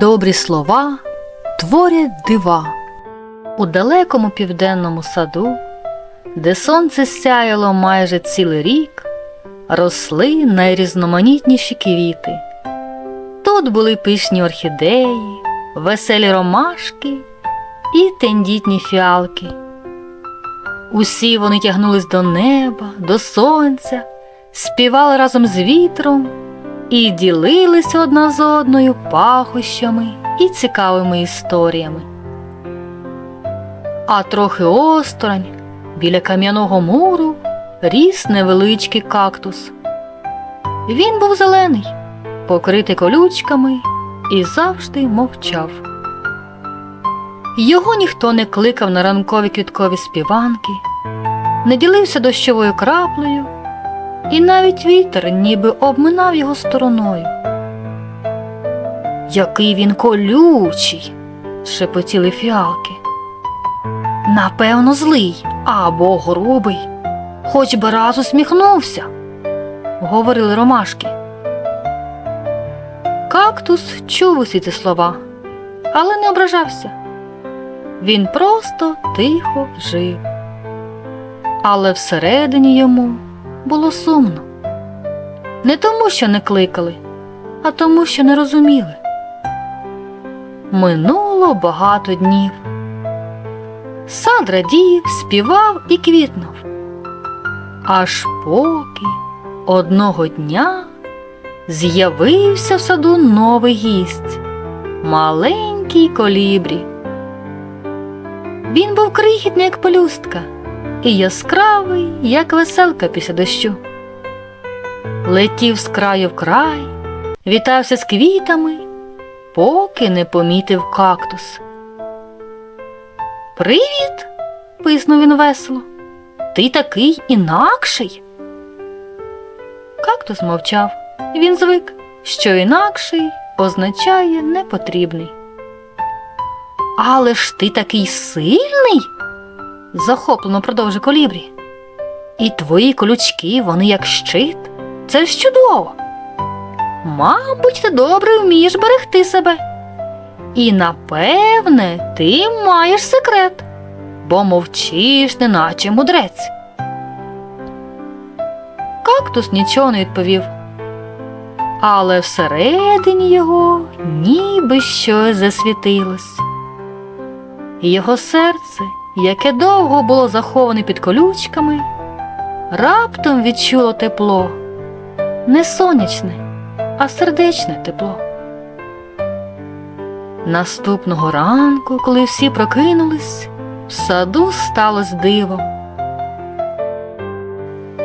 Добрі слова творять дива. У далекому південному саду, де сонце сяяло майже цілий рік, росли найрізноманітніші квіти. Тут були пишні орхідеї, веселі ромашки і тендітні фіалки. Усі вони тягнулись до неба, до сонця, співали разом з вітром і ділилися одна з одною пахощами і цікавими історіями. А трохи осторонь, біля кам'яного муру, ріс невеличкий кактус. Він був зелений, покритий колючками і завжди мовчав. Його ніхто не кликав на ранкові квіткові співанки, не ділився дощовою краплею, і навіть вітер ніби обминав його стороною. Який він колючий, шепотіли фіалки. Напевно, злий або грубий, хоч би раз усміхнувся, говорили ромашки. Кактус чув усі ці слова, але не ображався. Він просто тихо жив. Але всередині йому було сумно. Не тому, що не кликали, а тому, що не розуміли. Минуло багато днів. Сад радів, співав і квітнув. Аж поки одного дня з'явився в саду новий гість маленький колібрі. Він був крихітний, як пелюстка, і яскравий, як веселка після дощу. Летів з краю в край, вітався з квітами, поки не помітив кактус. Привіт! писнув він весело. Ти такий інакший. Кактус мовчав, він звик, що інакший означає непотрібний. Але ж ти такий сильний, захоплено продовжив колібрі. І твої колючки, вони як щит. Це ж чудово. Мабуть, ти добре вмієш берегти себе. І напевне, ти маєш секрет, бо мовчиш, неначе мудрець. Кактус нічого не відповів, але всередині його ніби щось засвітилось. Його серце, яке довго було заховане під колючками, раптом відчуло тепло, не сонячне, а сердечне тепло. Наступного ранку, коли всі прокинулись, в саду сталося диво.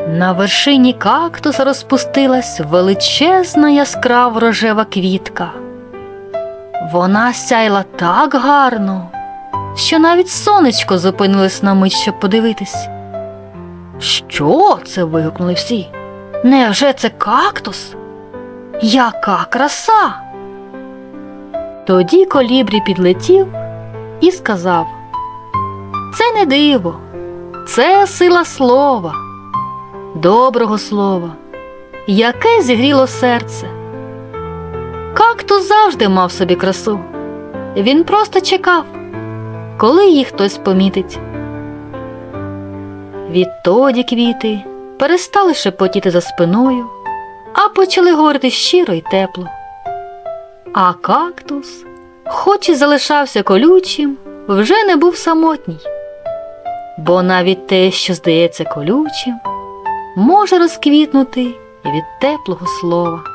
На вершині кактуса розпустилась величезна яскрава рожева квітка. Вона сяйла так гарно, що навіть сонечко зупинилось на мить, щоб подивитись. Що це? вигукнули всі. Невже це кактус? Яка краса? Тоді колібрі підлетів і сказав: Це не диво, це сила слова, доброго слова, яке зігріло серце. Кактус завжди мав собі красу. Він просто чекав, коли їх хтось помітить. Відтоді квіти перестали шепотіти за спиною, а почали говорити щиро й тепло. А кактус, хоч і залишався колючим, вже не був самотній, бо навіть те, що здається колючим, може розквітнути від теплого слова.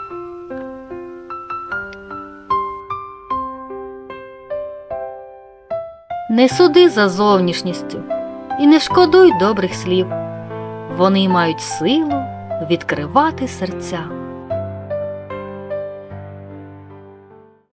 Не суди за зовнішністю і не шкодуй добрих слів. Вони мають силу відкривати серця.